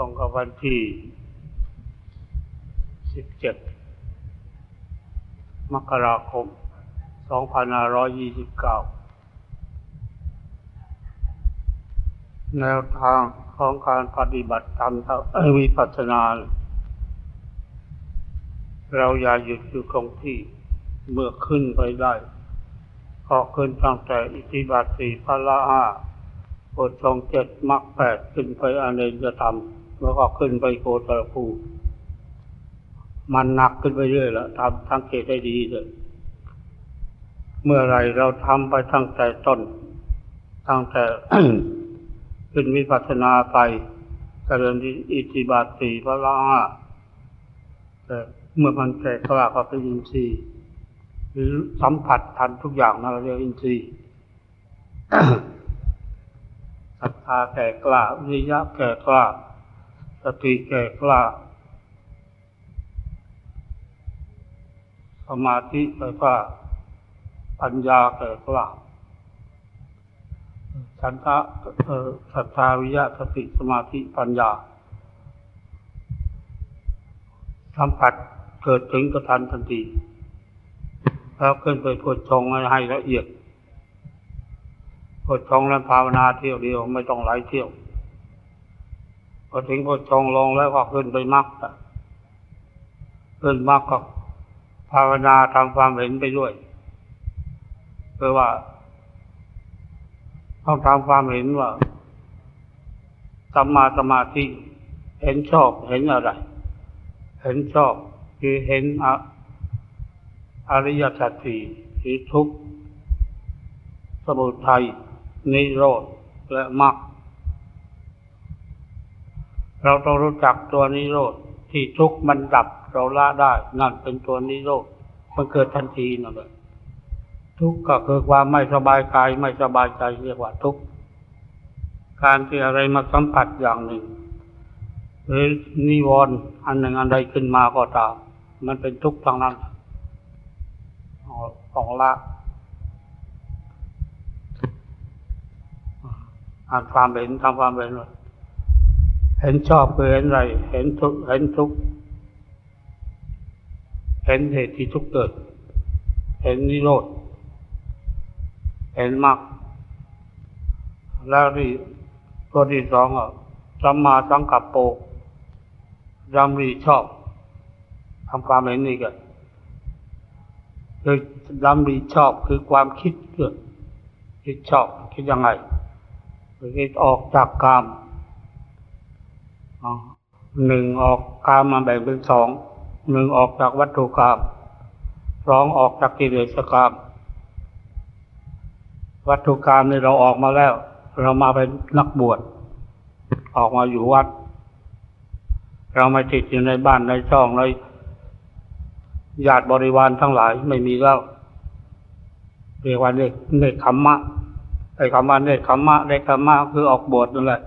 รงกับวันที่สิบเจ็ดมกราคมสองพันห้าร้อยยี่สิบเก้าแนวทางของการปฏิบัติธรรมเอ่อวิปัสสนา เราอย่าหยุดอยู่ตรงที่เมื่อขึ้นไปได้ก็ขึ้นตั้งแต่อิทธิบาทสี่พละห้าโพชฌงเจ็ดมรรคแปดขึ้นไปอเนกธรรม แล้วก็ขึ้นไปโกตรภูมันหนักขึ้นไปเรื่อยแล้วทำทั้งเกตได้ดีเลยเมื่อไรเราทำไปตั้งแต่ต้นตั้งแต่ขึ้นวิปัสสนาไปเจริญอิทธิบาทสี่พละห้าแต่เมื่อมันแก่กล้าก็เป็นอินทรีย์หรือสัมผัสทันทุกอย่างนะเราเรียกอินทรีย์ศรัทธาแก่กล้าวิริยะแก่กล้า สติแก่กล้า สมาธิแก่กล้า ปัญญาแก่กล้าฉันทะเอ่อศรัทธาวิยะสติสมาธิปัญญา สัมผัสเกิดถึงกระทันทันทีแล้วขึ้นไปพดชงให้ละเอียดพดชงแล้วภาวนาเที่ยวเดียวไม่ต้องหลายเที่ยว พอถึงพดชงลงแล้วก็ขึ้นไปมรรคขึ้นมรรคก็ภาวนาทำความเห็นไปด้วยเพื่อว่าต้องทำความเห็นว่าสัมมาสมาธิเห็นชอบเห็นอะไร เห็นชอบคือเห็นออริยสัจสี่คือทุกข์สมุทัยนิโรธและมรรค เราต้องรู้จักตัวนิโรธที่ทุกข์มันดับเราละได้นั่นเป็นตัวนิโรธมันเกิดทันทีนั่นแหละทุกข์ก็คือความไม่สบายกายไม่สบายใจเรียกว่าทุกข์การที่อะไรมาสัมผัสอย่างหนึ่งหรือนิวรณ์อันหนึ่งอันใดขึ้นมาก็ตามมันเป็นทุกข์ทางนั้นของละอ่านความเห็นทำความเห็นว่า เห็นชอบคือเห็นอะไร เห็นทุกเห็นทุกเห็นเหตุที่ทุกเกิด เห็นนิโรธ เห็นมรรคแล้วที่ตัวที่สองอะสัมมาสังกัปโปดำริชอบทำความเห็นนี่กันคือดำริชอบคือความคิดเกิดคิดชอบคิดยังไงคือคิดออกจากกาม หนึ่งออกกามมาแบ่งเป็นสองหนึ่งออกจากวัตถุกามสองออกจากกิเลสกามวัตถุกามนี่เราออกมาแล้ว เรามาเป็นนักบวชออกมาอยู่วัด เราไม่ติดอยู่ในบ้านในช่องในญาติบริวารทั้งหลายไม่มีแล้วเรียกว่าเนกเนกขมมะไอ้คำว่าเนกขมมะเนกขมมะคือออกบวชนั่นแหละ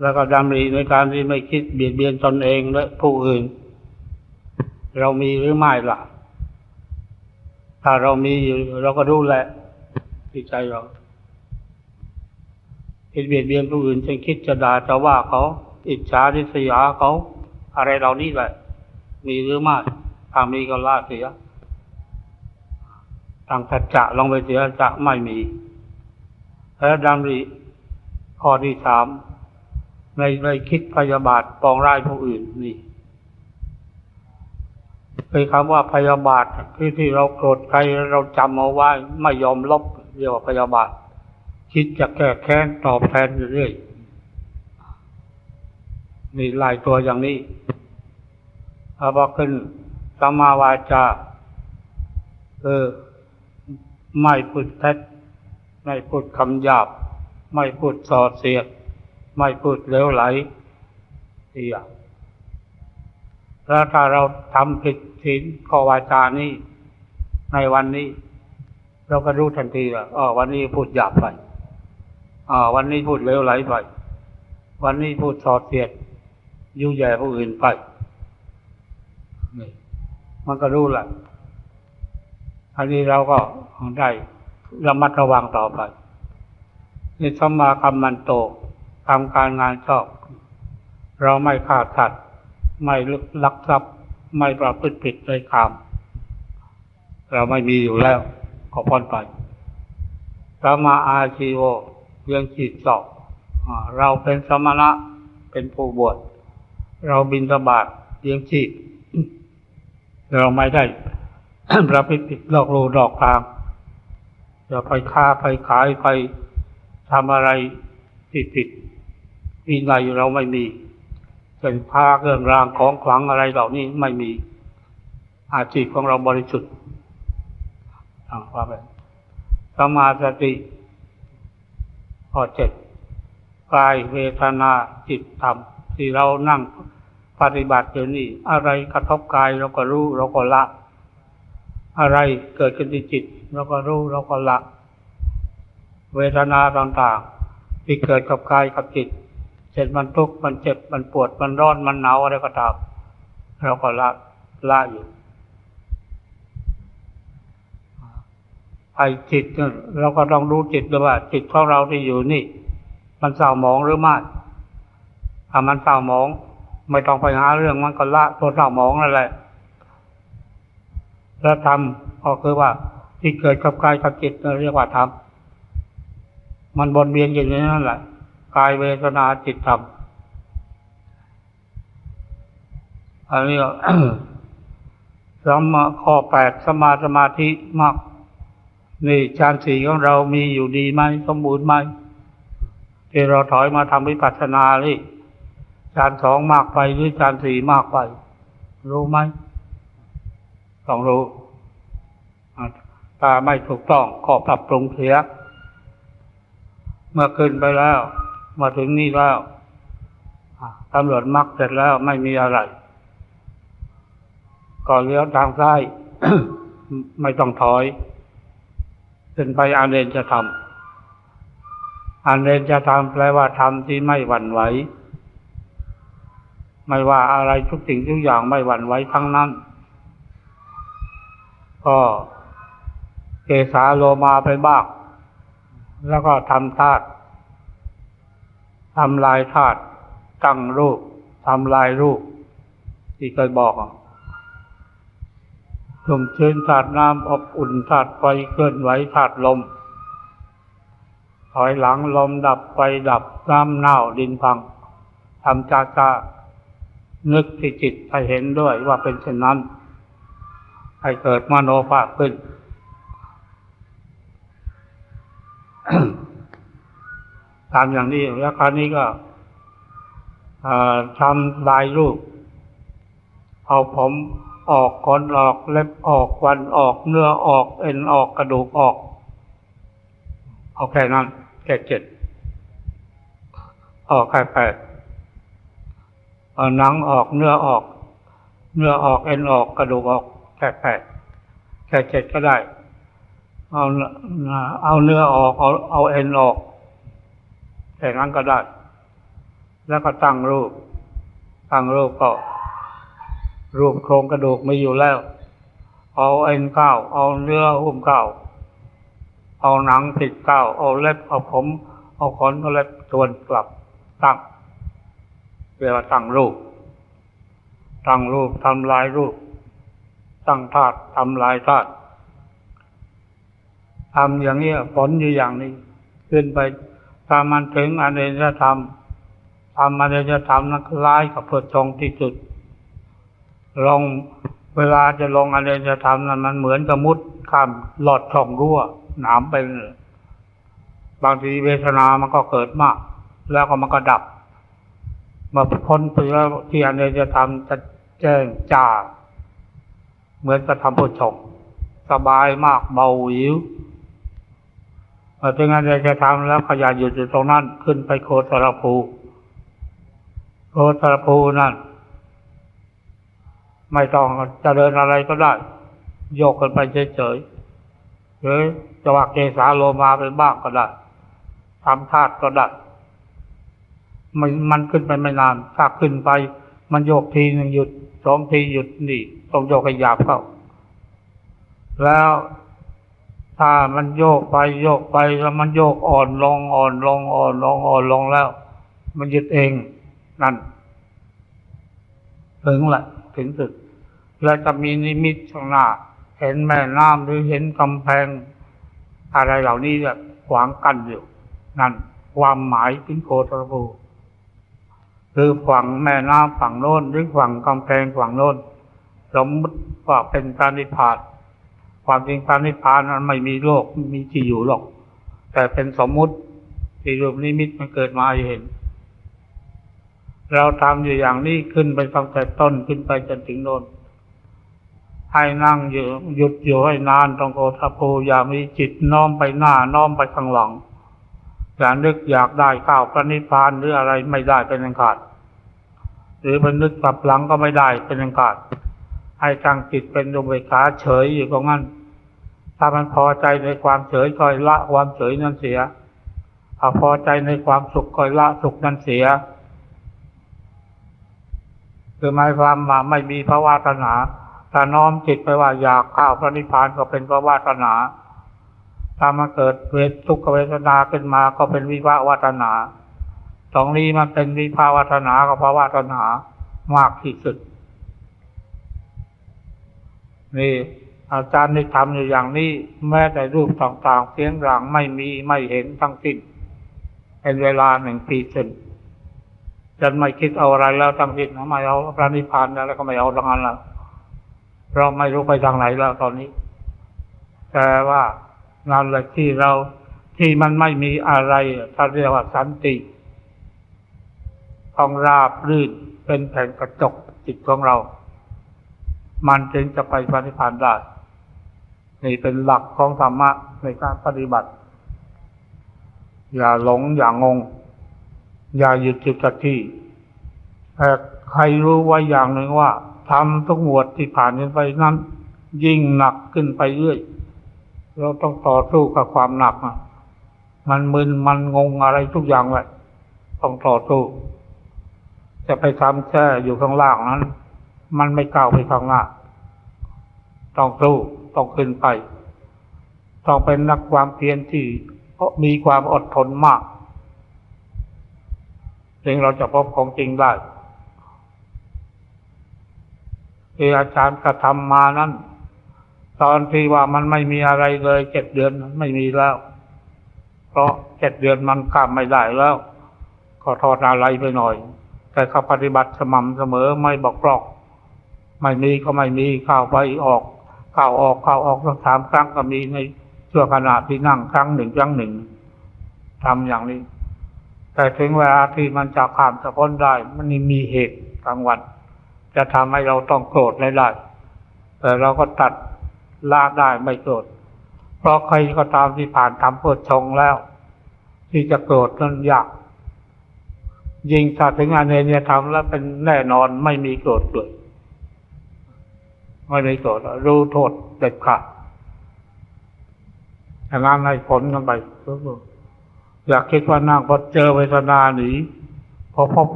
แล้วก็ดำริในการที่ไม่คิดเบียดเบียนตนเองและผู้อื่น เรามีหรือไม่ล่ะ ถ้าเรามีอยู่เราก็รู้แหละที่ใจเราคิดเบียดเบียนผู้อื่นเช่นคิดจะด่าจะว่าเขา อิจฉาริษยาเขา อะไรเหล่านี้แหละ มีหรือไม่ถ้ามีก็ละเสียทางสัจจะลองไปเสียจะไม่มี แล้วดำริข้อที่สาม ในในคิดพยาบาทปองร้ายผู้อื่นนี่คือคำว่าพยาบาทคือที่เราโกรธใครเราจำเอาไว้ไม่ยอมลบเรียกว่าพยาบาท คิดจะแก้แค้นตอบแทนอยู่เรื่อยนี่ลายตัวอย่างนี้พอบอกขึ้นสมาวาจาเออไม่พูดเท็จไม่พูดคำหยาบ ไม่พูดส่อเสียด ไม่พูดเลวไหลเสียแล้วถ้าเราทำผิดศีลข้อวาจานี้ ในวันนี้ เราก็รู้ทันทีว่าอ๋อวันนี้พูดหยาบไปอ๋อวันนี้พูดเลวไหลไป วันนี้พูดส่อเสียดยุ่ยแย่ผู้อื่นไปมันก็รู้แหละอันนี้เราก็ได้ระมัดระวังต่อไปนี่สมมาคำมันโต ทำการงานชอบ เราไม่ฆ่าสัตว์ไม่ลักทรัพย์ ไม่ประพฤติผิดในกรรมเราไม่มีอยู่แล้วขอพรไปสมมาอาชีโวเลี้ยงจิตสอบเราเป็นสมณะเป็นผู้บวชเราบินสบาทเลี้ยงชีพเราไม่ได้ประพฤติผิดหลอกลวงดอกทางอย่าไปค้าไปขายไปทำอะไรผิดผิด วินัยเราไม่มีเป็นพาเครื่องรางของขลังอะไรเหล่านี้ไม่มี อาชีพของเราบริสุทธิ์ทางความเป็นสมาสติข้อเจ็ดกายเวทนาจิตธรรมที่เรานั่งปฏิบัติอยู่นี่ อะไรกระทบกายเราก็รู้เราก็ละ อะไรเกิดขึ้นที่จิตเราก็รู้เราก็ละ เวทนาต่างๆที่เกิดกับกายกับจิต ช่นมันทุกข์มันเจ็บมันปวดมันร้อนมันหนาวอะไรก็ตามเราก็ละละอยู่ไอ้จิตเราก็ต้องรู้จิตด้วยว่า จิตของเราที่อยู่นี่ มันเศร้าหมองหรือไม่ถ้ามันเศร้าหมอง ไม่ต้องไปหาเรื่องมันก็ละตัวเศร้าหมองนั่นแหละแล้วธรรมก็คือว่า ที่เกิดกับกายกับจิตเราเรียกว่าธรรมมันวนเวียนอยู่ในนั้นแหละ กายเวทนาจิตธรรมอันนี้ก็สมาข้อแปดสมาสมาธิมากนี่ฌานสี่ของเรามีอยู่ดีไหมสมบูรณ์ไหมที่เราถอยมาทำวิปัสสนานี่ฌานสองมากไปหรือฌานสี่มากไป รู้ไหมต้องรู้อะถ้าไม่ถูกต้องก็ปรับปรุงเสีย เมื่อขึ้นไปแล้ว มาถึงนี่แล้วตำรวจมักเสร็จแล้วไม่มีอะไร ก็เลี้ยวทางซ้าย ไม่ต้องถอยขึ้นไปอาเรนจะทำอาเรนจะทำแปลว่าทำที่ไม่หวั่นไหว ไม่ว่าอะไรทุกสิ่งทุกอย่างไม่หวั่นไหวทั้งนั้น ก็เกสาโลมาไปบ้างแล้วก็ทำธาตุ ทำลายธาตุตั้งรูปทำลายรูป ที่เคยบอกชุ่มชื้นธาตุน้ำอบอุ่นธาตุไฟเคลื่อนไหวธาตุลม ถอยหลังลมดับไฟดับน้ำเน่าดินพังทำจาจานึกที่จิตให้เห็นด้วยว่าเป็นเช่นนั้น ให้เกิดมโนภาพขึ้น ตามอย่างนี้แล้วคราวนี้ก็ทำลายรูป เอาผมออกขนออกเล็บออกฟันออกเนื้อออกเอ็นออกกระดูกออก เอาแค่นั้นแค่เจ็ดออกแค่แปดเอาหนังออกเนื้อออก เนื้อออกเอ็นออกกระดูกออกแค่แปดแค่เจ็ดก็ได้ เอาเอาเนื้อออกเอาเอาเอ็นออก แค่นั้นก็ได้ แล้วก็ตั้งรูป ตั้งรูปก็ รูปโครงกระดูกไม่อยู่แล้ว เอาเอ็นเก้า เอาเนื้อหุ้มเก้า เอาหนังติดเก้า เอาเล็บ เอาผม เอาขนเอาเล็บทวนกลับตั้งเรียกว่าตั้งรูป ตั้งรูปทำลายรูป ตั้งธาตุทำลายธาตุทำอย่างนี้ผลอยู่อย่างนี้ ขึ้นไป ถ้ามันถึงอเนจธรรมทำอเนจธรรมนั้นคล้ายกับเพื่อชงที่สุด ลงเวลาจะลงอเนจธรรมนั้นมันเหมือนกับมุดข้ามหลอดช่องรั่วหนามไปเลยบางทีเวทนามันก็เกิดมาก แล้วก็มันก็ดับ มาพ้นไปแล้วที่อเนจธรรมจะแจ้งจ้าเหมือนกับทำผู้ชงสบายมากเบาหิว พอถึงอเนจธรรมแล้วขยันอยู่ตรงนั้นขึ้นไปโคตรภูโคตรภูนั่น ไม่ต้องจะเจริญอะไรก็ได้ โยกกันไปเฉยๆหรือจะว่าเกสาโลมาไปบ้างก็ได้ทำธาตุก็ได้มันมันขึ้นไปไม่นาน ถ้าขึ้นไป มันโยกทีหนึ่งหยุดสองทีหยุดนี่ ต้องโยกให้หยาบเข้า แล้ว ถ้ามันโยกไปโยกไปแล้วมันโยกอ่อนลงอ่อนลงอ่อนลงอ่อนลงแล้ว มันยึดเองนั่นถึงละถึงสุดแล้วจะมีนิมิตข้างหน้าเห็นแม่น้ำหรือเห็นกำแพง อะไรเหล่านี้แบบขวางกันอยู่ นั่น ความหมายถึงโคตรภูคือฝั่งแม่น้ำฝั่งโน้นหรือฝั่งกำแพงฝั่งโน้นสมมติว่าเป็นพระนิพพาน ความจริงพระนิพพานนั้นไม่มีโลกมีที่อยู่หรอก แต่เป็นสมมุติที่รูปนิมิตมันเกิดมาให้เห็น เราทำอยู่อย่างนี้ขึ้นไปตั้งแต่ต้นขึ้นไปจนถึงโน้นให้นั่งอยู่หยุดอยู่ให้นานตรงโอทาภูอย่ามีจิตน้อมไปหน้าน้อมไปข้างหลังอย่านึกอยากได้ข้าวพระนิพพานหรืออะไรไม่ได้เป็นอันขาด หรือมันนึกกลับหลังก็ไม่ได้เป็นอันขาด ให้ตั้งจิตเป็นอุเบขาเฉยอยู่ตรงนั้น ถ้ามันพอใจในความเฉยก็ละความเฉยนั้นเสียถ้าพอใจในความสุขก็ละสุขนั้นเสีย คือหมายความว่าไม่มีภาวาสนาถ้าน้อมจิตไปว่าอยากข้าวพระนิพพานก็เป็นภาวาสนาถ้ามาเกิดเวททุกขเวทนาขึ้นมาก็เป็นวิภาวาสนาตรงนี้มันเป็นวิภาวาสนากับภาวาสนามากที่สุดนี่ อาจารย์ได้ทำอยู่อย่างนี้ แม้แต่รูปต่างๆ เสียงรางไม่มีไม่เห็นทั้งสิ้น เป็นเวลาหนึ่งปีเศษจนไม่คิดเอาอะไรแล้วทั้งสิ้นนะไม่เอาพระนิพพานแล้วก็ไม่เอาทางนั้นแล้วเราไม่รู้ไปทางไหนแล้วตอนนี้ แต่ว่างานอะไรที่เราที่มันไม่มีอะไรถ้าเรียกว่าสันติต้องราบรื่นเป็นแผ่นกระจกจิตของเรา มันจึงจะไปปฏิพันธ์ได้ นี่เป็นหลักของธรรมะในการปฏิบัติ อย่าหลงอย่างงง อย่าหยุดจุดกับที่แต่ใครรู้ไว้อย่างหนึ่งว่าทำทุกหมวดที่ผ่านกันไปนั้น ยิ่งหนักขึ้นไปเรื่อย เราต้องต่อสู้กับความหนักอะมันมึนมันงงอะไรทุกอย่างเลยต้องต่อสู้จะไปทำแค่อยู่ข้างล่างนั้น มันไม่ก้าวไปข้างหน้าต้องสู้ ต้องขึ้นไป ต้องเป็นนักความเพียรที่มีความอดทนมากจึงเราจะพบของจริงได้ที่อาจารย์กระทำมานั้น ตอนที่ว่ามันไม่มีอะไรเลยเจ็ดเดือนไม่มีแล้ว เพราะเจ็ดเดือนมันข้ามไม่ได้แล้วก็ทอดอะไรไปหน่อย แต่เขาปฏิบัติสม่ำเสมอไม่บอกกรอก ไม่มีก็ไม่มีข้าวไปออก เข้าออกเข้าออกสักสามครั้งก็มีในช่วงขณะที่นั่งครั้งหนึ่งครั้งหนึ่งทำอย่างนี้ แต่ถึงเวลาที่มันจะข้ามสะพ้นได้ มันมีเหตุกลางวัน จะทำให้เราต้องโกรธได้ แต่เราก็ตัดละได้ไม่โกรธ เพราะใครก็ตามที่ผ่านทำเพื่อชงแล้ว ที่จะโกรธนั้นยาก ยิงถ้าถึงอเนญธรรมแล้วเป็นแน่นอนไม่มีโกรธเลย ไม่มีโกรธรู้โทษเด็ดขาดอย่านั้นให้ผลกันไปอยากคิดว่านั่งพอเจอเวทนาหนีพอพบ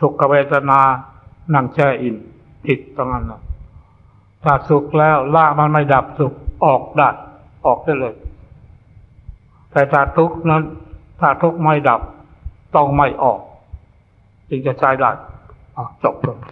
สุขเวทนานั่งแช่อิ่มผิดตรงนั้นนะถ้าสุขแล้วละมันไม่ดับสุขออกได้ออกได้เลย แต่ถ้าทุกข์นั้น ถ้าทุกข์ไม่ดับ ต้องไม่ออก จึงจะใช้ได้จบเลย